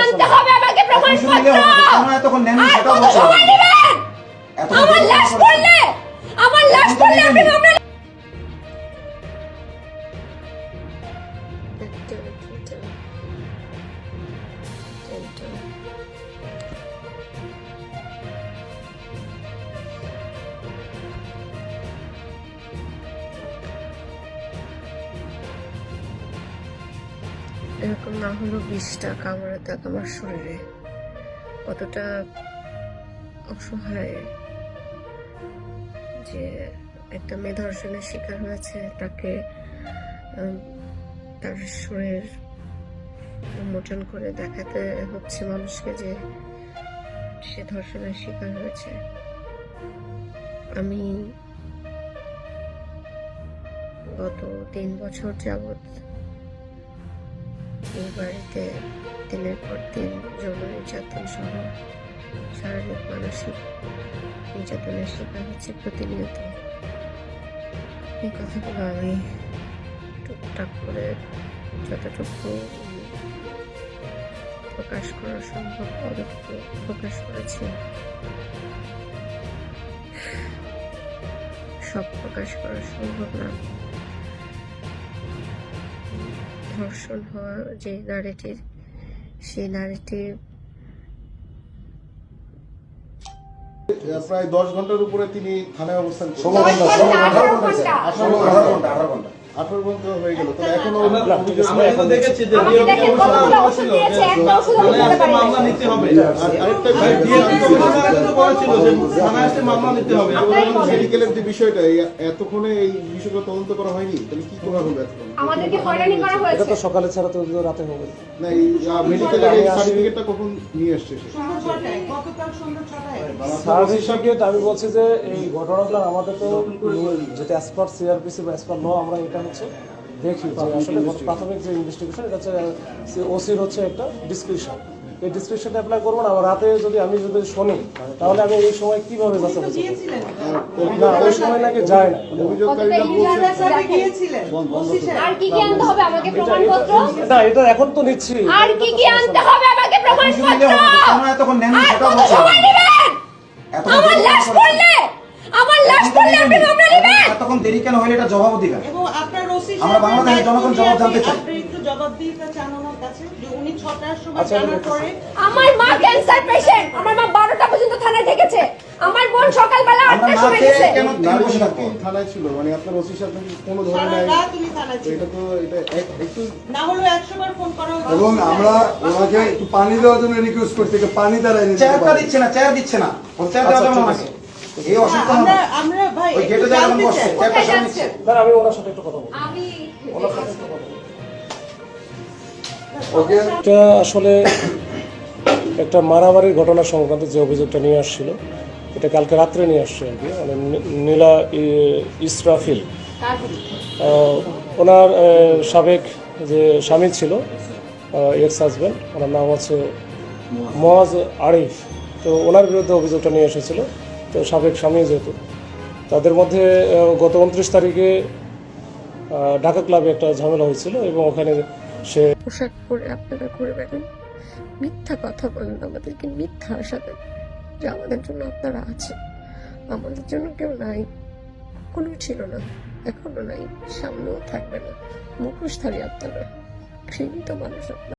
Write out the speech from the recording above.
আনতে হবে আমাকে কিছু দিলে প্রমাণপত্র হবে, কেন এতক্ষণ আর কত সময় নেবেন আমার লাশ পড়লে আমার লাশ পড়লে আপনি। মামলা এরকম না হলো বিষটা কামড়ে দাগ আমার শরীরে। কতটা অসহায় যে একটা মেয়ে ধর্ষণের শিকার হয়েছে, তাকে তার শরীর উন্মোচন করে দেখাতে হচ্ছে মানুষকে যে সে ধর্ষণের শিকার হয়েছে। আমি গত তিন বছর যাবত এই বাড়িতে দিনের পর দিন যৌন নির্যাতন সহ শারীরিক, মানসিক নির্যাতনের শিকার হচ্ছে প্রতিনিয়ত। এই কথাগুলো আমি টুকটাক করে যতটুকু প্রকাশ করা সম্ভব ততটুকু প্রকাশ করেছি। সব প্রকাশ করা সম্ভব না। ধর্ষণ হওয়া যে নারীটির সেই নারীটির প্রায় দশ ঘণ্টার উপরে তিনি থানায় অবস্থান ষোলো ঘণ্টা, ষোলো ঘণ্টা, আঠারো আঠারো ঘণ্টা, ঘণ্টা। আঠারো ঘণ্টা, আঠারো ঘণ্টা, আঠারো ঘণ্টা। আঠারো ঘণ্টা হয়ে গেল। তাহলে এখনও আমরা কিন্তু দেখেছি যে আমাকে DOP দেখেন কমিশনার কতগুলো ওষুধ বলেছিল দিয়েছে যে একটা ওষুধ আমি থানায় দিতে আসতে পারি। মামলা নিতে হবে। আর আরেকটা ভাই, বিষয়, DOP কমিশনার কিন্তু বলেছিল যে থানায় আসতে মামলা নিতে হবে। আপনারাই মেডিকেলের যে বিষয়টা এতক্ষণে এই বিষয়টা তদন্ত করা হয়নি? তাহলে কি করা হবে আমাদেরকে হয়রানি করা এটা হয়েছে। তো সকালে ছাড়া তো রাতে হবে। না এই মেডিকেলের এই সার্টিফিকেটটা কখন নিয়ে আসছে? সার্টিফিকেট আমি বলছি যে এই ঘটনাগুলো আমাদের তো যেটা অ্যাজ পার সিআরপিসি বা অ্যাজ পার ল আমরা এটা হচ্ছে দেখি আসলে প্রাথমিক যে ইনভেস্টিগেশন এটা হচ্ছে ওসির হচ্ছে একটা ডিসক্রিপশন এই ডিসক্রিপশনটা অ্যাপ্লাই করব না আমার রাতে যদি আমি যদি শুনি তাহলে আমি এই সময় কীভাবে বাঁচাবো? না ওই সময় নাকি যায় না। অভিযোগকারীরা বলছে আর কি কি আনতে হবে আমাকে এটা প্রমাণপত্র? এটা- না এটা এখন তো নিচ্ছি। আর কি কি আনতে হবে আমাকে প্রমাণপত্র? আমার লাশ পড়লে! আমার লাশ পড়লে আপনি। মামলা নেবেন? এতক্ষণ দেরি কেন হলে? এটা জবাব অধিকার এবং আপনার ওসি আমরা বাংলাদেশের জনগণ জবাব জানতে চাই। আপনি একটু চান ওনার কাছে যে উনি ছটার সময় আচ্ছা, জানার পরে আমার মা ক্যান্সার পেশেন্ট আমার মা বারোটা পর্যন্ত থানায় থেকেছে। আমার বোন সকালবেলা আটটার সময় গেছে কেন তিন নারী বসে শিশু থাকব থানায় ছিল মানে আপনার ওসি সাহেব কোনো ধরনের রাত উনি থানায় ছিল। এটা তো এটা একটু না হলেও একশো বার ফোন করা এবং আমরা ওনাকে একটু পানি দেওয়ার জন্য রিকোয়েস্ট করছি যে পানি দ্বারা এনে দিচ্ছে না চেয়ার দিচ্ছে না। ওর চেয়ার দেওয়া যাবে না এই আমরা আমরা ভাই গেটে? নিচ্ছে না আমি ওনার সাথে একটু কথা বলব আমি ওনার সাথে একটু কথা বলব এটা আসলে একটা মারামারির ঘটনা সংক্রান্ত যে অভিযোগটা নিয়ে আসছিল, এটা কালকে রাত্রে নিয়ে আসছে আর কি মানে নীলা ইসরাফিল। ওনার সাবেক যে স্বামী ছিল এক্স হাজব্যান্ড ওনার নাম হচ্ছে মোয়াজ আরিফ। তো ওনার বিরুদ্ধে অভিযোগটা নিয়ে এসেছিল, তো সাবেক স্বামী যেহেতু, তাদের মধ্যে গত উনত্রিশ তারিখে ঢাকা ক্লাবে একটা ঝামেলা হয়েছিল এবং ওখানে সে পোশাক পরে আপনারা ঘুরে বেড়ান। মিথ্যা কথা বলেন, আমাদেরকে মিথ্যা আশা দেন। যে আমাদের জন্য আপনারা আছেন। আমাদের জন্য কেউ নাই, কোনো ছিল না, এখনও নাই, সামনেও থাকবে না। মুখোশধারী আপনারা ঘৃণিত মানুষ আপনারা।